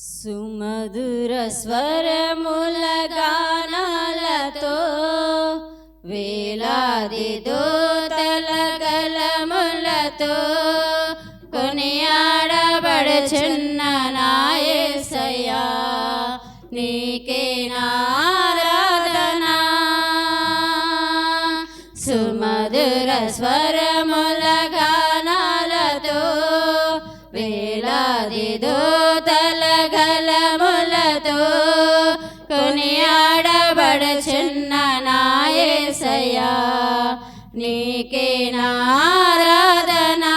సుమధుర స్వరముల గానాలతో వేలాది దోతల గలములతో కొనియాడబడుచున్న చిన్న నాయసయ్యా నీకే నారాధనా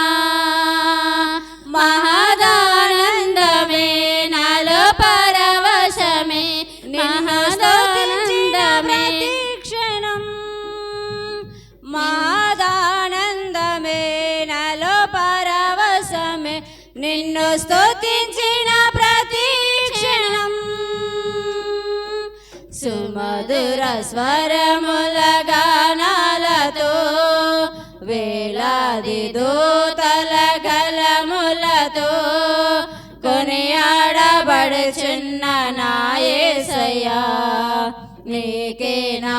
స్వరముల గానాలతో వేలాది దూతల గలములతో కొనియాడబడుచున్న నాయసయ్యా నీకే నా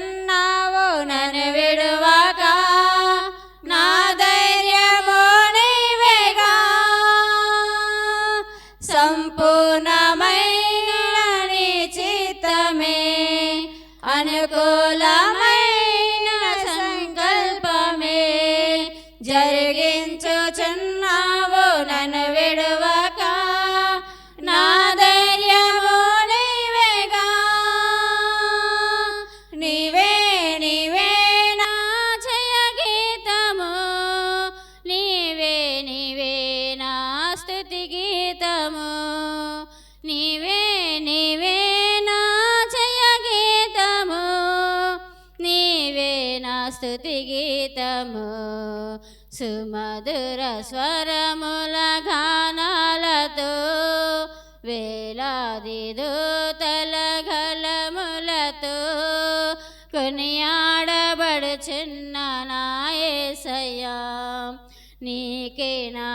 ನನ್ನ గీతము? నీవే నీవే నా జయ గీతము నీవే నా స్థుతి గీతము? సుమధుర స్వరముల గానాలతో వేలాది దూతల గలములతో కొనియాడబడుచున్న నాయసయ్యా నీకే నా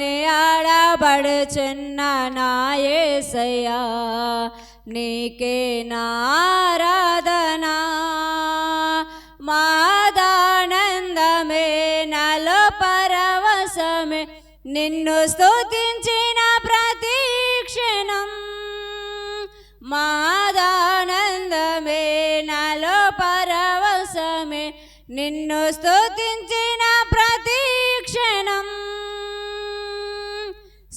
అని ఆడబడుచున్న నాయసయ్యా నీకే నారాధనా మాదానందమే నలో పరవశమే నిన్ను స్తుతించిన ప్రతీక్షణం మాదానందమే నలో పరవశమే నిన్ను స్తుతించ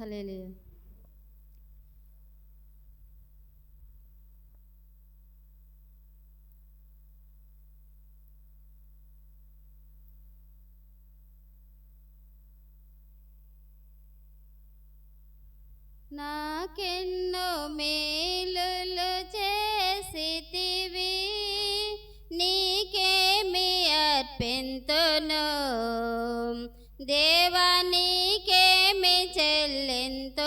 Halleluja. నాకెన్నో మేలులు చేసితివి నీకేమి అర్పింతును దేవా ಎಲ್ಲೆಂತೋ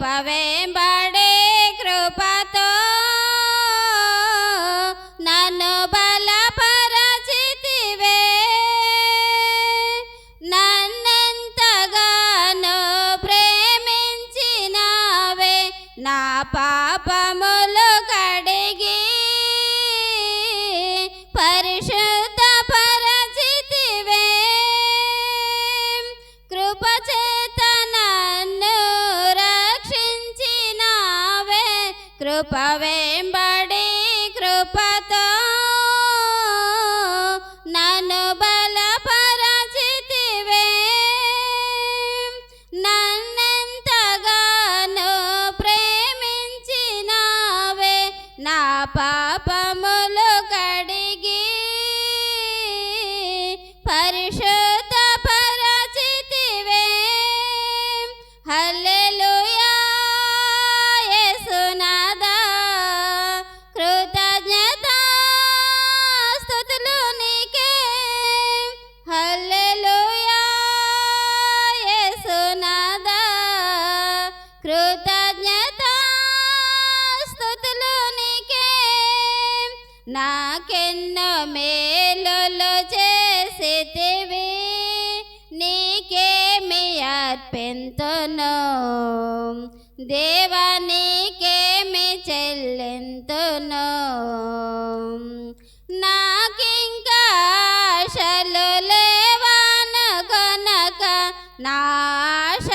pa പവേമ്പ దేవానికేమి చెల్లెంతును. నాకింకా ఆశలు లేవనుకొనక నాశ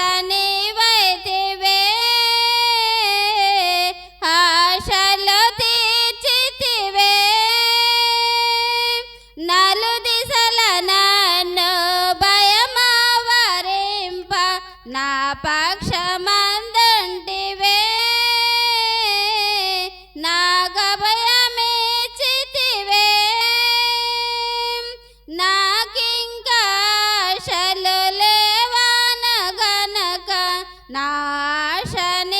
عشان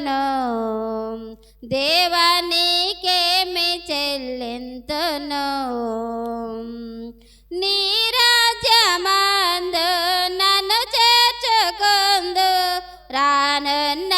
అర్పింతును దేవా నీకేమి చెల్లింతును నీ నన్ను చేర్చుకుందు. రానన్న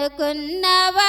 అనుకున్నవా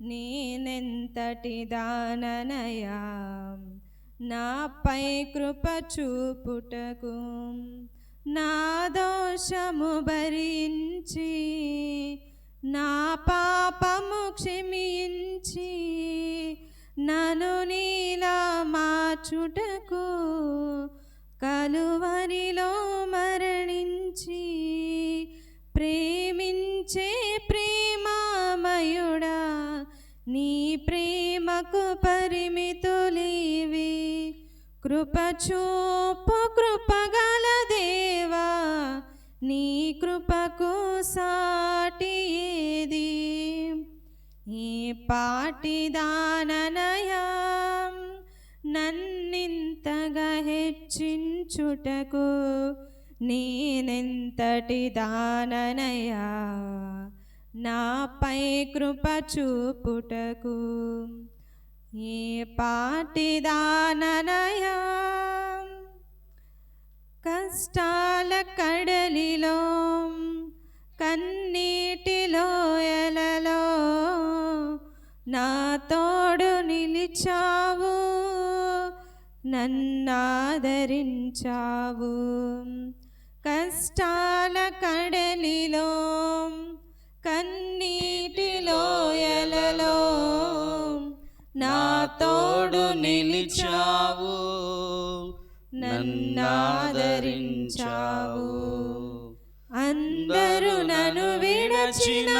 నేనెంతటి దాననయా? నాపై కృప చూపుటకు నా దోషము భరించి నా పాపము క్షమించి నను నీలా మార్చుటకు కలువరిలో మరణించి ప్రేమకు పరిమితులివి. కృపచూపు కృపగల దేవా నీ కృపకు సాటి ఏది? ఈ పాటిదాననయా నన్నింతగా హెచ్చించుటకు నేనెంతటి దాననయా? నాపై కృప చూపుటకు ఏ పాటిదాననయా? కష్టాల కడలిలో కన్నీటిలో ఎలలో నా తోడు నిలిచావు నన్నాదరించావు. కష్టాల కడలిలో కన్నీటిలో నా తోడు నిలిచావు నన్నాదరించావు. అందరూ నన్ను విడచిన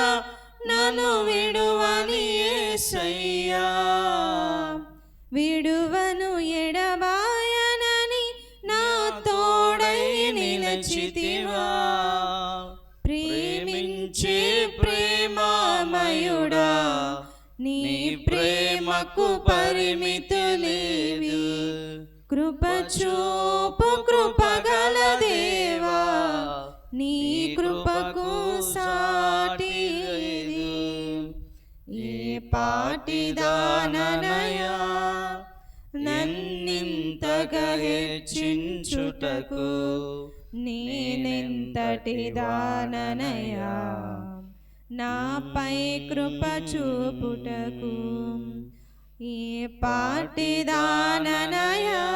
నన్ను విడువని యేసయ్యా విడువను ఏ ప్రేమకు పరిమితి లేదు కృప చూపు కృపగల దేవా నీ కృపకు సాటి లేదు ఏ పాటిదాననయా నన్నింతగా హెచ్చించుటకు నేనెంతటి దాననయా నాపై కృప చూపుటకు. ఏ పాటిదాననయా.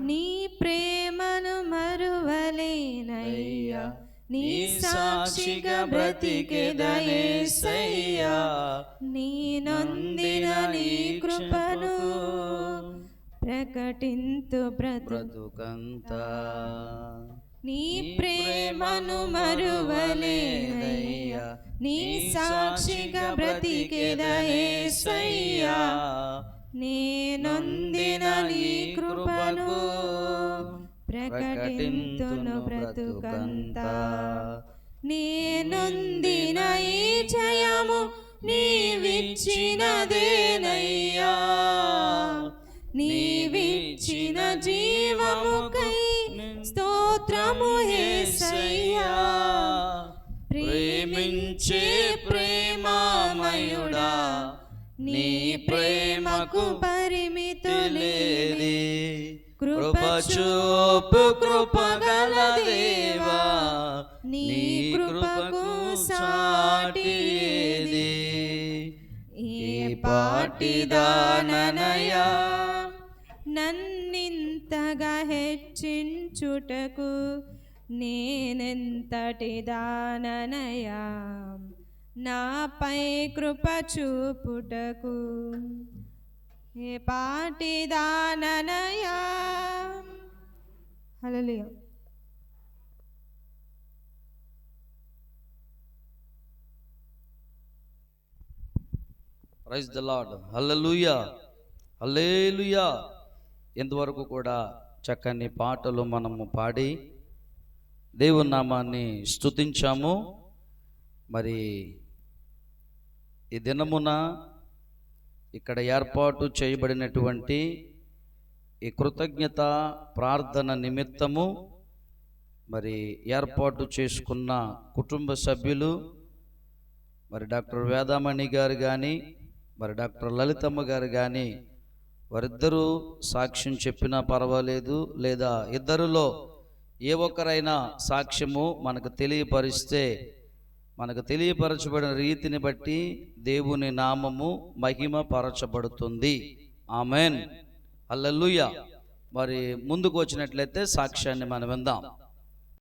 నీ ప్రేమను మరువలేనయ్యా. నీ సాక్షిగా బ్రతికెదయేసయ్యా నీ నొందిన నీ కృపను ప్రకటింతు బ్రతు బ్రతుకంతా. నీ ప్రేమను మరువలేనయ్యా నీ సాక్షిగా బ్రతికెదయేసయ్యా నేనొందిన నీ కృపను ప్రకటింతును బ్రతుకంతా. నేనొందిన ఈ జయము నీవిచ్చినదేనయ్యా. నీవిచ్చిన జీవముకై స్తోత్రము యేసయ్యా ప్రేమించే ప్రేమామయుడా. నీ ప్రేమకు పరిమితులేది కృప చూపు కృపగల దేవా. నీ కృపకు సాటి ఏది? ఏ పాటిదాననయా. నన్నింతగా రక్షించుటకు నేనెంతటి దాననయా? నాపై కృప చూపుటకు ఏ పాటిదాననయా hello praise the lord hallelujah. Hallelujah. ఎంతవరకు కూడా చక్కని పాటలు మనము పాడి దేవుని నామాన్ని స్తుతించాము. మరి ఈ దినమున ఇక్కడ ఏర్పాటు చేయబడినటువంటి ఈ కృతజ్ఞత ప్రార్థన నిమిత్తము మరి ఏర్పాటు చేసుకున్న కుటుంబ సభ్యులు మరి డాక్టర్ వేదామణి గారు కానీ మరి డాక్టర్ లలితమ్మ గారు కానీ వారిద్దరూ సాక్ష్యం చెప్పినా పర్వాలేదు లేదా ఇద్దరులో ఏ ఒక్కరైనా సాక్ష్యము మనకు తెలియపరిస్తే మనకు తెలియపరచబడిన రీతిని బట్టి దేవుని నామము మహిమ పరచబడుతుంది ఆమెన్. హల్లెలూయా. మరి ముందుకు వచ్చినట్లయితే సాక్ష్యాన్ని మనం విందాం.